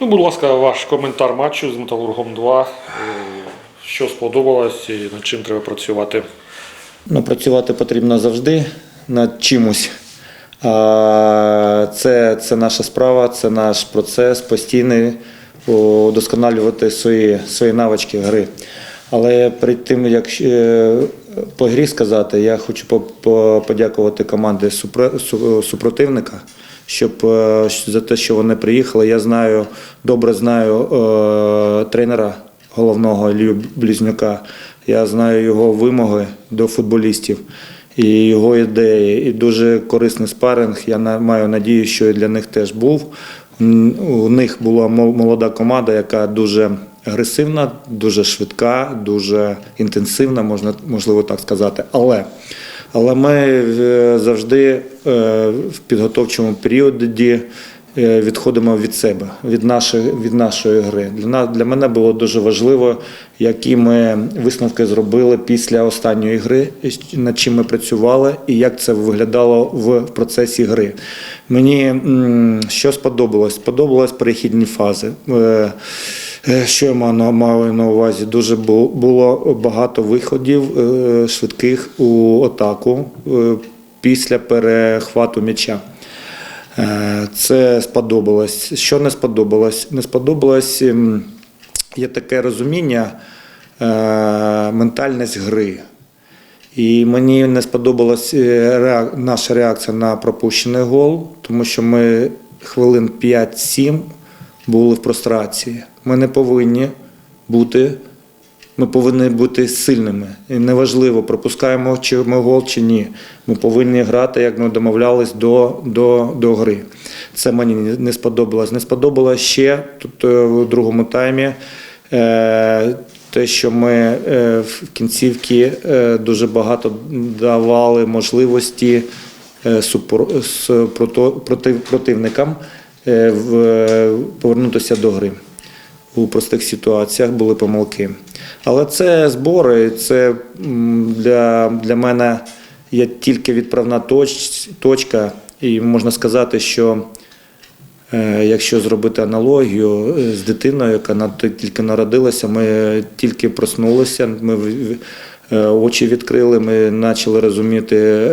Ну, будь ласка, ваш коментар матчу з Металургом 2. Е, Що сподобалось і над чим треба працювати? Ну, працювати потрібно завжди над чимось. Це, це наша справа, це наш процес постійний удосконалювати свої, свої навички гри. Але перед тим, як е, по грі сказати, я хочу по- по- подякувати команді супротивника, щоб е, за те, що вони приїхали. Я знаю, добре знаю е, тренера головного Ілью Близнюка. Я знаю його вимоги до футболістів і його ідеї. І дуже корисний спаринг. Я маю надію, що і для них теж був. У них була молода команда, яка дуже агресивна, дуже швидка, дуже інтенсивна, можна можливо так сказати. Але але ми е, завжди е, в підготовчому періоді відходимо від себе, від нашої, від нашої гри. Для, для мене було дуже важливо, які ми висновки зробили після останньої гри, над чим ми працювали і як це виглядало в процесі гри. Мені що сподобалось? Сподобалось перехідні фази. Е, Е, Що я маю на- увазі? Дуже було багато виходів е, швидких у атаку е, після перехвату м'яча. Е, Це сподобалось. Що не сподобалось? Не сподобалось ем, є таке розуміння, е, ментальність гри. І мені не сподобалась е, наша реакція на пропущений гол, тому що ми хвилин 5-7 були в прострації. Ми не повинні бути, ми повинні бути сильними. І неважливо, пропускаємо чи ми гол чи ні. Ми повинні грати, як ми домовлялись до, до, до гри. Це мені не сподобалось. Не сподобалось ще тут е, в другому таймі. Е, те, що ми е, в кінцівці е, дуже багато давали можливості противникам повернутися до гри. У простих ситуаціях були помилки. Але це збори, це для, для мене є тільки відправна точ, точка, і можна сказати, що Е, Якщо зробити аналогію е, з дитиною, яка тільки народилася, ми тільки проснулися, ми е, очі відкрили, ми почали розуміти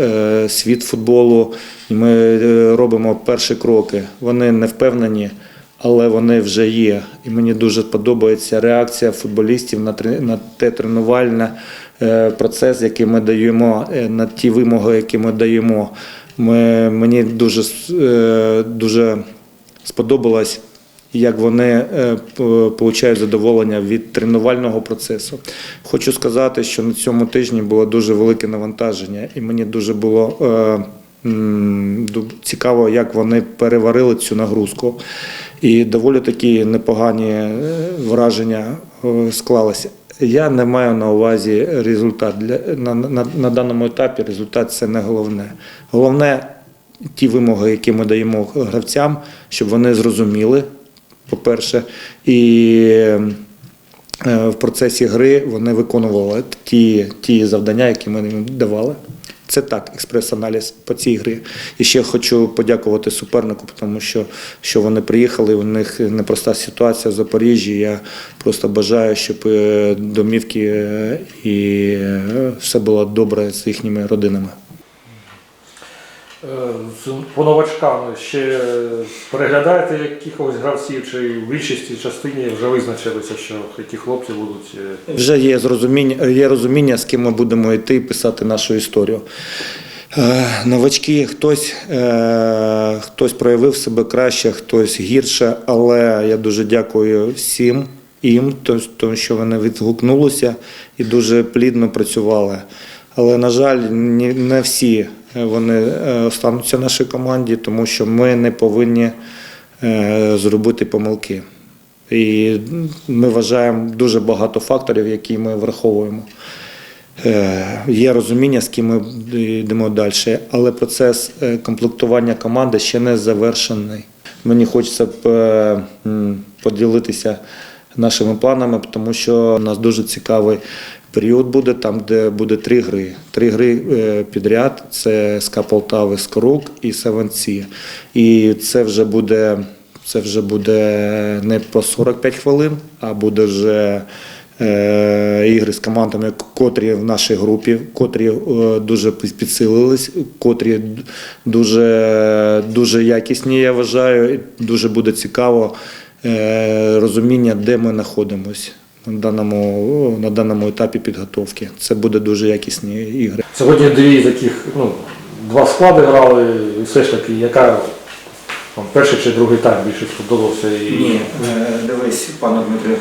світ футболу, і ми робимо перші кроки. Вони не впевнені, але вони вже є. І мені дуже подобається реакція футболістів на на те тренувальне е, процес, який ми даємо, е, на ті вимоги, які ми даємо. Ми, мені дуже, е, дуже сподобалось, як вони получають задоволення від тренувального процесу. Хочу сказати, що на цьому тижні було дуже велике навантаження, і мені дуже було цікаво, як вони переварили цю нагрузку. І доволі такі непогані е, враження е, склалися. Я не маю на увазі результат. На, на, на даному етапі результат це не головне. Головне ті вимоги, які ми даємо гравцям, щоб вони зрозуміли, по-перше, і е, в процесі гри вони виконували ті, ті завдання, які ми їм давали. Це так, експрес-аналіз по цій грі. І ще хочу подякувати супернику, тому що, що вони приїхали, у них непроста ситуація в Запоріжжі. Я просто бажаю, щоб е, домівки е, і е, все було добре з їхніми родинами. Е, По новачкам ще переглядаєте якихось гравців, чи в більшості частині вже визначилися, що ті хлопці будуть. е, Вже є зрозуміння, є розуміння, з ким ми будемо йти і писати нашу історію. Е, Новачки, хтось, хтось проявив себе краще, хтось гірше, але я дуже дякую всім їм, тому що вони відгукнулися і дуже плідно працювали. Але, на жаль, не всі вони е, остануться в нашій команді, тому що ми не повинні е, зробити помилки. І ми вважаємо дуже багато факторів, які ми враховуємо. Е, Є розуміння, з ким ми йдемо далі, але процес комплектування команди ще не завершений. Мені хочеться поділитися нашими планами, тому що у нас дуже цікавий період буде, там, де буде три гри. Три гри е, підряд: це СКА Полтави, Скорук і Саванці. І це вже буде Це вже буде не по 45 хвилин, а буде вже е, ігри з командами, котрі в нашій групі, котрі е, дуже підсилились, котрі дуже, дуже якісні, я вважаю. Дуже буде цікаво розуміння, де ми знаходимося на даному, на даному етапі підготовки. Це буде дуже якісні ігри. Сьогодні дві таких, ну, два склади грали, і все ж таки, яка там, перший чи другий тайм більше сподобався? І... Ні, е, дивись, пане Дмитрію.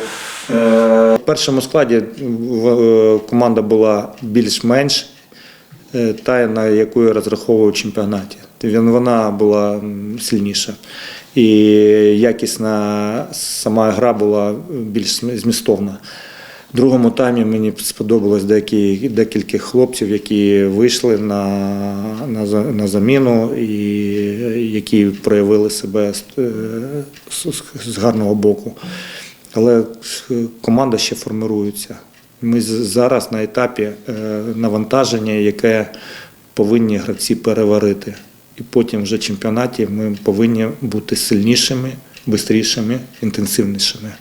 е, В першому складі в- е, команда була більш-менш та, на яку я розраховував у чемпіонаті. Він- Вона була сильніша. І якісна сама гра була більш змістовна. В другому таймі мені сподобалось деякі, декілька хлопців, які вийшли на, на, на заміну і які проявили себе з, е, з, з гарного боку. Але команда ще формирується. Ми зараз на етапі е, навантаження, яке повинні гравці переварити. І потім вже чемпіонаті ми повинні бути сильнішими, швидшими, інтенсивнішими.